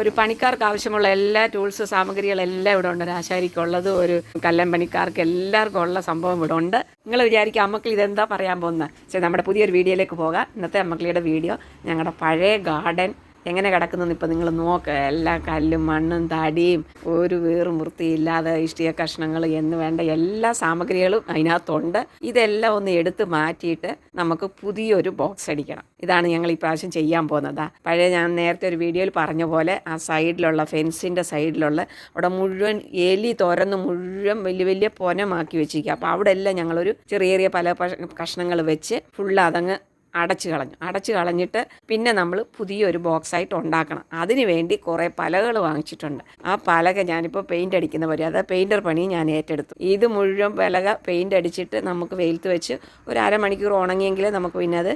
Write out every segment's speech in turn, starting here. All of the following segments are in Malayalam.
ഒരു പണിക്കാർക്ക് ആവശ്യമുള്ള എല്ലാ ടൂൾസ് സാമഗ്രികളെല്ലാം ഇവിടെ ഉണ്ട്. ഒരു ആശാരിക്കുള്ളത് ഒരു കല്ലൻ പണിക്കാർക്ക് എല്ലാവർക്കും ഉള്ള സംഭവം ഇവിടെ ഉണ്ട്. നിങ്ങൾ വിചാരിക്കും അമ്മക്കൾ ഇതെന്താ പറയാൻ പോകുന്നത്? പക്ഷേ നമ്മുടെ പുതിയൊരു വീഡിയോയിലേക്ക് പോകാം. ഇന്നത്തെ അമ്മക്കളിയുടെ വീഡിയോ ഞങ്ങളുടെ പഴയ ഗാർഡൻ എങ്ങനെ കിടക്കുന്നു ഇപ്പം നിങ്ങൾ നോക്ക്. എല്ലാ കല്ലും മണ്ണും തടിയും ഒരു വീറും വൃത്തിയില്ലാതെ ഇഷ്ടിക കഷ്ണങ്ങൾ എന്ന് വേണ്ട എല്ലാ സാമഗ്രികളും അതിനകത്തുണ്ട്. ഇതെല്ലാം ഒന്ന് എടുത്ത് മാറ്റിയിട്ട് നമുക്ക് പുതിയൊരു ബോക്സ് അടിക്കണം. ഇതാണ് ഞങ്ങൾ ഈ പ്രാവശ്യം ചെയ്യാൻ പോകുന്നത്. പഴയ ഞാൻ നേരത്തെ ഒരു വീഡിയോയിൽ പറഞ്ഞ പോലെ ആ സൈഡിലുള്ള ഫെൻസിന്റെ സൈഡിലുള്ള അവിടെ മുഴുവൻ എലി തുരന്ന് മുഴുവൻ വലിയ വലിയ പൊനമാക്കി വെച്ചിരിക്കുക. അപ്പോൾ അവിടെ എല്ലാം ഞങ്ങളൊരു ചെറിയ ചെറിയ പല കഷ്ണങ്ങൾ വെച്ച് ഫുള്ള് അതങ്ങ് അടച്ചു കളഞ്ഞു. അടച്ചു കളഞ്ഞിട്ട് പിന്നെ നമ്മൾ പുതിയൊരു ബോക്സ് ആയിട്ട് ഉണ്ടാക്കണം. അതിന് വേണ്ടി കുറേ പലകൾ വാങ്ങിച്ചിട്ടുണ്ട്. ആ പലക ഞാനിപ്പോൾ പെയിന്റ് അടിക്കുന്ന പോലെ അത് പെയിന്റർ പണി ഞാൻ ഏറ്റെടുത്തു. ഇത് മുഴുവൻ പലക പെയിന്റ് അടിച്ചിട്ട് നമുക്ക് വെയിലത്ത് വെച്ച് ഒരു അരമണിക്കൂർ ഉണങ്ങിയെങ്കിലേ നമുക്ക് പിന്നെ അത്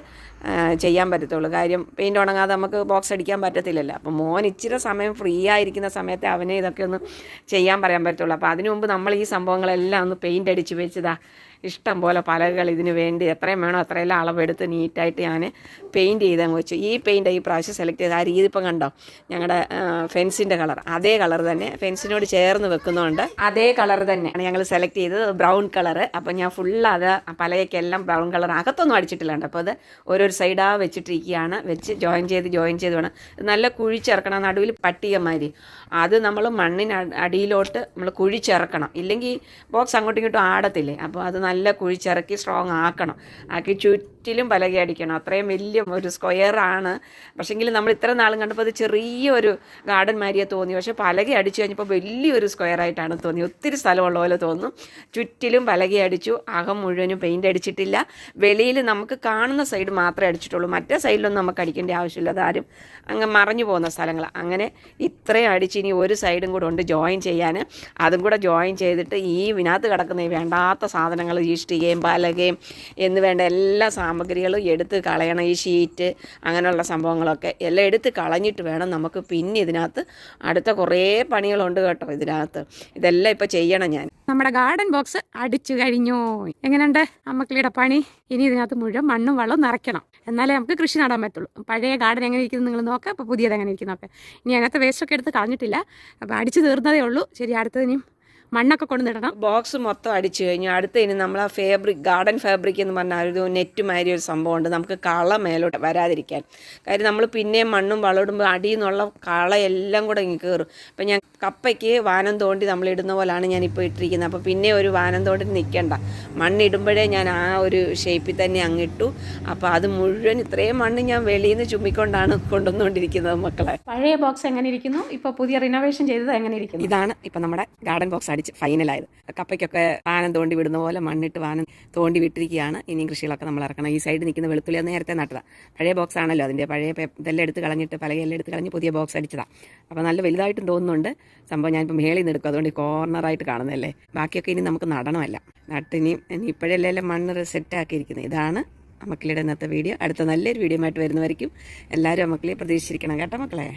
ചെയ്യാൻ പറ്റത്തുള്ളൂ. കാര്യം പെയിന്റ് ഉണങ്ങാതെ നമുക്ക് ബോക്സ് അടിക്കാൻ പറ്റത്തില്ലല്ലോ. അപ്പോൾ മോൻ ഇച്ചിരി സമയം ഫ്രീ ആയിരിക്കുന്ന സമയത്ത് അവനെ ഇതൊക്കെ ഒന്ന് ചെയ്യാൻ പറയാൻ പറ്റുള്ളൂ അപ്പോൾ അതിനു മുമ്പ് നമ്മൾ ഈ സംഭവങ്ങളെല്ലാം ഒന്ന് പെയിന്റ് അടിച്ച് വെച്ചതാ. ഇഷ്ടം പോലെ പലകൾ ഇതിന് വേണ്ടി എത്രയും വേണോ അത്രയെല്ലാം അളവെടുത്ത് നീറ്റായിട്ട് ഞാൻ പെയിന്റ് ചെയ്താൽ വെച്ചു. ഈ പെയിന്റ് ഈ പ്രാവശ്യം സെലക്ട് ചെയ്ത് ആ രീതി ഇപ്പം കണ്ടോ? ഞങ്ങളുടെ ഫെൻസിന്റെ കളർ. അതേ കളർ തന്നെ ഫെൻസിനോട് ചേർന്ന് വെക്കുന്നതുകൊണ്ട് അതേ കളർ തന്നെയാണ് ഞങ്ങൾ സെലക്ട് ചെയ്തത് ബ്രൗൺ കളർ അപ്പം ഞാൻ ഫുൾ അത് പലയൊക്കെല്ലാം ബ്രൗൺ കളർ അകത്തൊന്നും അടിച്ചിട്ടില്ല കേട്ടോ അപ്പോൾ അത് ഓരോരു സൈഡാ വെച്ചിട്ടിരിക്കുകയാണ്. വെച്ച് ജോയിൻ ചെയ്ത് ജോയിൻ ചെയ്ത് വേണം. നല്ല കുഴിച്ചിറക്കണം നടുവിൽ പട്ടികമാതിരി. അത് നമ്മൾ മണ്ണിന് അടിയിലോട്ട് നമ്മൾ കുഴിച്ചിറക്കണം. ഇല്ലെങ്കിൽ ബോക്സ് അങ്ങോട്ടും ഇങ്ങോട്ടും ആടത്തില്ലേ? അപ്പോൾ അത് നല്ല കുഴിച്ചിറക്കി സ്ട്രോങ് ആക്കണം. ആക്കി ചുറ്റിലും പലക അടിക്കണം. അത്രയും വലിയ ഒരു സ്ക്വയർ ആണ്. പക്ഷേങ്കിൽ നമ്മൾ ഇത്ര നാളും കണ്ടപ്പോൾ അത് ചെറിയൊരു ഗാർഡൻ മാരിയെ തോന്നി. പക്ഷേ പലക അടിച്ചു കഴിഞ്ഞപ്പോൾ വലിയൊരു സ്ക്വയറായിട്ടാണ് തോന്നി. ഒത്തിരി സ്ഥലമുള്ള പോലെ തോന്നും ചുറ്റിലും പലക അടിച്ചു. അകം മുഴുവനും പെയിന്റ് അടിച്ചിട്ടില്ല. വെളിയിൽ നമുക്ക് കാണുന്ന സൈഡ് മാത്രമേ അടിച്ചിട്ടുള്ളൂ. മറ്റേ സൈഡിലൊന്നും നമുക്ക് അടിക്കേണ്ട ആവശ്യമില്ല. അതാരും അങ്ങ് മറഞ്ഞു പോകുന്ന സ്ഥലങ്ങൾ അങ്ങനെ ഇത്രയും അടിച്ച് ഇനി ഒരു സൈഡും കൂടെ ഉണ്ട് ജോയിൻ ചെയ്യാൻ അതും കൂടെ ജോയിൻ ചെയ്തിട്ട് ഈ വിനകത്ത് കിടക്കുന്ന വേണ്ടാത്ത സാധനങ്ങൾ ഇഷ്ടികയും പലകയും എന്ന് വേണ്ട എല്ലാ സാമഗ്രികളും എടുത്ത് കളയണം ഈ ഷീറ്റ് അങ്ങനെയുള്ള സംഭവങ്ങളൊക്കെ. എല്ലാം എടുത്ത് കളഞ്ഞിട്ട് വേണം നമുക്ക് പിന്നെ ഇതിനകത്ത് അടുത്ത കുറേ പണികളുണ്ട് കേട്ടോ ഇതിനകത്ത്. ഇതെല്ലാം ഇപ്പോൾ ചെയ്യണം ഞാൻ. നമ്മുടെ ഗാർഡൻ ബോക്സ് അടിച്ചു കഴിഞ്ഞു. എങ്ങനെയുണ്ട് അമ്മക്കിളിയുടെ പണി? ഇനി ഇതിനകത്ത് മുഴുവൻ മണ്ണും വെള്ളവും നിറയ്ക്കണം. എന്നാലേ നമുക്ക് കൃഷി നടാൻ പറ്റുള്ളൂ. പഴയ ഗാർഡൻ എങ്ങനെ ഇരിക്കുന്നു നിങ്ങൾ നോക്കുക അപ്പോൾ പുതിയത് എങ്ങനെ ഇരിക്കുന്നു. നോക്കുക ഇനി അതിനകത്ത് വേസ്റ്റൊക്കെ എടുത്ത് കളഞ്ഞിട്ടില്ല. അപ്പോൾ അടിച്ചു തീർന്നതേ ഉള്ളൂ. ശരി അടുത്തത് ഇനിയും മണ്ണൊക്കെ കൊണ്ടുവന്നിടണം ബോക്സ് മൊത്തം അടിച്ചു കഴിഞ്ഞു. അടുത്ത ഇനി നമ്മൾ ആ ഫാബ്രിക് ഗാർഡൻ ഫാബ്രിക് എന്ന് പറഞ്ഞാൽ ഒരു നെറ്റ് മാതിരി ഒരു സംഭവമുണ്ട് നമുക്ക് കള മേലോട്ട് വരാതിരിക്കാൻ. കാര്യം നമ്മൾ പിന്നെയും മണ്ണും വളമിടുമ്പോൾ അടിയിൽ നിന്നുള്ള കളയെല്ലാം കൂടെ ഇങ്ങ് കയറും അപ്പം ഞാൻ കപ്പയ്ക്ക് വാനം തോണ്ടി നമ്മൾ ഇടുന്ന പോലാണ് ഞാനിപ്പോൾ ഇട്ടിരിക്കുന്നത്. അപ്പോൾ പിന്നെ ഒരു വാനം തോണ്ടി നിൽക്കണ്ട. മണ്ണിടുമ്പോഴേ ഞാൻ ആ ഒരു ഷേപ്പിൽ തന്നെ അങ്ങിട്ടു അപ്പോൾ അത് മുഴുവൻ ഇത്രയും മണ്ണ് ഞാൻ വെളിയിൽ നിന്ന് ചുമ്മിക്കൊണ്ടാണ് കൊണ്ടുവന്നുകൊണ്ടിരിക്കുന്നത് മക്കളെ. പഴയ ബോക്സ് എങ്ങനെ ഇരിക്കുന്നു? ഇപ്പോൾ പുതിയ റിനോവേഷൻ ചെയ്തത് എങ്ങനെ ഇരിക്കുന്നു? ഇതാണ് ഇപ്പം നമ്മുടെ ഗാർഡൻ ബോക്സ് അടിച്ച് ഫൈനലായത് കപ്പയ്ക്കൊക്കെ വാനം തോണ്ടി വിടുന്ന പോലെ മണ്ണിട്ട് വാനം തോണ്ടി വിട്ടിരിക്കുകയാണ്. ഇനിയും കൃഷികളൊക്കെ നമ്മൾ ഇറക്കണം. ഈ സൈഡ് നിൽക്കുന്ന വെളുത്തുള്ളി അത് നേരത്തെ നട്ടതാണ് പഴയ ബോക്സ് ആണല്ലോ അതിന്റെ പഴയ ഇതെല്ലാം എടുത്ത് കളഞ്ഞിട്ട് പലകയെല്ലാം എടുത്ത് കളഞ്ഞ് പുതിയ ബോക്സ് അടിച്ചതാണ് അപ്പോൾ നല്ല വലുതായിട്ടും തോന്നുന്നുണ്ട്. സംഭവം ഞാനിപ്പോൾ മേളിൽ നിന്ന് എടുക്കും. അതുകൊണ്ട് കോർണറായിട്ട് കാണുന്നതല്ലേ. ബാക്കിയൊക്കെ ഇനി നമുക്ക് നടണമല്ല. നട്ടിനി ഇനി ഇപ്പോഴെല്ലാം മണ്ണ് സെറ്റാക്കിയിരിക്കുന്നത് ഇതാണ് അമ്മക്കിളിയുടെ ഇന്നത്തെ വീഡിയോ അടുത്ത നല്ലൊരു വീഡിയോ ആയിട്ട് വരുന്നവരിക്കും എല്ലാവരും മക്കളെ പ്രതീക്ഷിച്ചിരിക്കണം കേട്ടോ മക്കളെ.